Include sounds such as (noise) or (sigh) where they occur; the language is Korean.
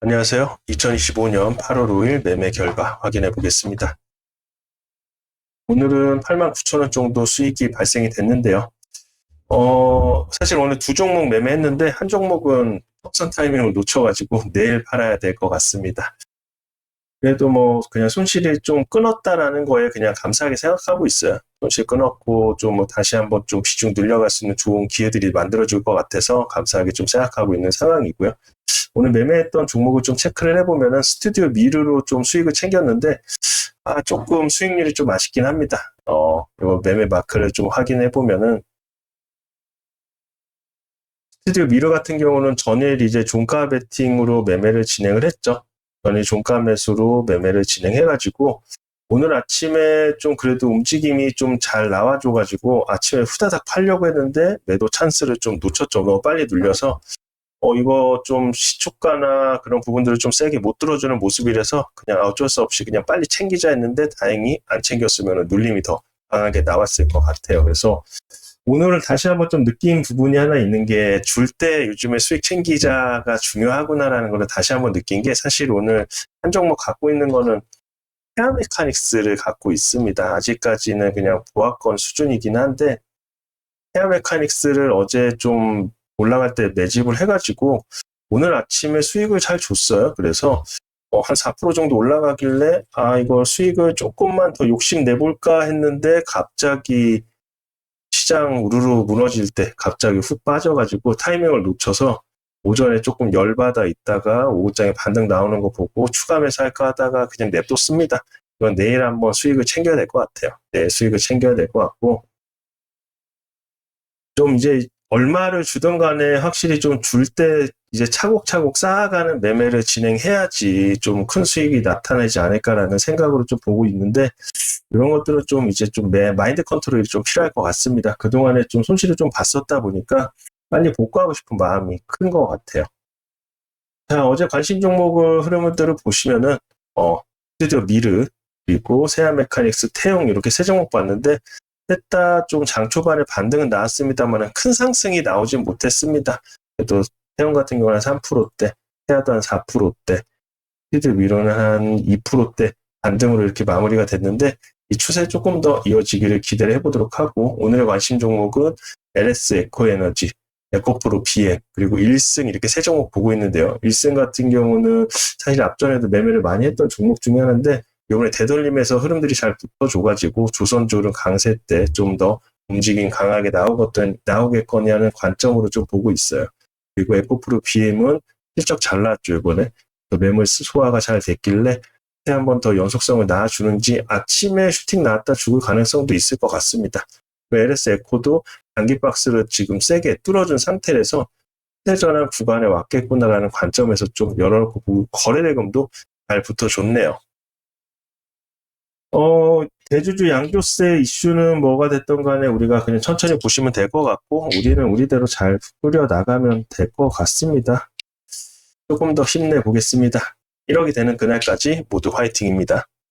안녕하세요. 2025년 8월 5일 매매 결과 확인해 보겠습니다. 오늘은 89,000원 정도 수익이 발생이 됐는데요. 어, 사실 오늘 두 종목 매매했는데 한 종목은 협상 타이밍을 놓쳐가지고 (laughs) 내일 팔아야 될 것 같습니다. 그래도 뭐 그냥 손실이 좀 끊었다라는 거에 그냥 감사하게 생각하고 있어요. 손실 끊었고 좀 뭐 다시 한번 좀 비중 늘려갈 수 있는 좋은 기회들이 만들어질 것 같아서 감사하게 좀 생각하고 있는 상황이고요. 오늘 매매했던 종목을 좀 체크를 해보면은 스튜디오 미르로 좀 수익을 챙겼는데 아 조금 수익률이 좀 아쉽긴 합니다. 어, 요 매매 마크를 좀 확인해 보면은 스튜디오 미르 같은 경우는 전일 이제 종가 베팅으로 매매를 진행을 했죠. 전일 종가 매수로 매매를 진행해가지고 오늘 아침에 좀 그래도 움직임이 좀 잘 나와줘가지고 아침에 후다닥 팔려고 했는데 매도 찬스를 좀 놓쳤죠. 너무 빨리 눌려서 어, 이거 좀 시초가나 그런 부분들을 좀 세게 못 들어주는 모습이라서 그냥 어쩔 수 없이 그냥 빨리 챙기자 했는데 다행히 안 챙겼으면 눌림이 더 강하게 나왔을 것 같아요. 그래서 오늘은 다시 한번 좀 느낀 부분이 하나 있는 게 줄 때 요즘에 수익 챙기자가 중요하구나라는 걸 다시 한번 느낀 게 사실 오늘 한 종목 갖고 있는 거는 헤어 메카닉스를 갖고 있습니다. 아직까지는 그냥 보합권 수준이긴 한데 헤어 메카닉스를 어제 좀 올라갈 때 매집을 해가지고 오늘 아침에 수익을 잘 줬어요. 그래서 어, 한4% 정도 올라가길래 아 이거 수익을 조금만 더 욕심 내볼까 했는데 갑자기 시장 우르르 무너질 때 갑자기 훅 빠져가지고 타이밍을 놓쳐서 오전에 조금 열받아 있다가 오후장에 반등 나오는 거 보고 추가 매수할까 하다가 그냥 냅뒀습니다. 이건 내일 한번 수익을 챙겨야 될 것 같아요. 네, 수익을 챙겨야 될 것 같고 좀 이제 얼마를 주든 간에 확실히 좀 줄 때 이제 차곡차곡 쌓아가는 매매를 진행해야지 좀 큰 수익이 나타나지 않을까라는 생각으로 좀 보고 있는데 이런 것들은 좀 이제 좀 매, 마인드 컨트롤이 좀 필요할 것 같습니다. 그동안에 좀 손실을 좀 봤었다 보니까 빨리 복구하고 싶은 마음이 큰 것 같아요. 자, 어제 관심 종목을 흐름들을 보시면은, 어, 스튜디오 미르, 그리고 세아 메카닉스, 태용 이렇게 세 종목 봤는데, 셋다 좀장 초반에 반등은 나왔습니다만 큰 상승이 나오진 못했습니다. 그래도 태용 같은 경우는 3%대, 세아도 한 4%대, 스튜디오 미르는 한 2%대 반등으로 이렇게 마무리가 됐는데, 이 추세 조금 더 이어지기를 기대를 해보도록 하고, 오늘의 관심 종목은 LS 에코에너지, 에코프로 비행 그리고 1승 이렇게 세 종목 보고 있는데요. 1승 같은 경우는 사실 앞전에도 매매를 많이 했던 종목 중에 하나인데 이번에 되돌림에서 흐름들이 잘 붙어줘가지고 조선주는 강세 때 좀 더 움직임 강하게 나오겠던, 나오겠거니 하는 관점으로 좀 보고 있어요. 그리고 에코프로 BM은 실적 잘 나왔죠, 이번에. 매물 소화가 잘 됐길래 한번 더 연속성을 낳아주는지 아침에 슈팅 나왔다 죽을 가능성도 있을 것 같습니다. LS 에코도 단기 박스를 지금 세게 뚫어준 상태라서 최전환 구간에 왔겠구나라는 관점에서 좀 열어놓고 보고 거래 대금도 잘 붙어줬네요. 어, 대주주 양조세 이슈는 뭐가 됐던 간에 우리가 그냥 천천히 보시면 될 것 같고 우리는 우리대로 잘 꾸려 나가면 될 것 같습니다. 조금 더 힘내 보겠습니다. 1억이 되는 그날까지 모두 화이팅입니다.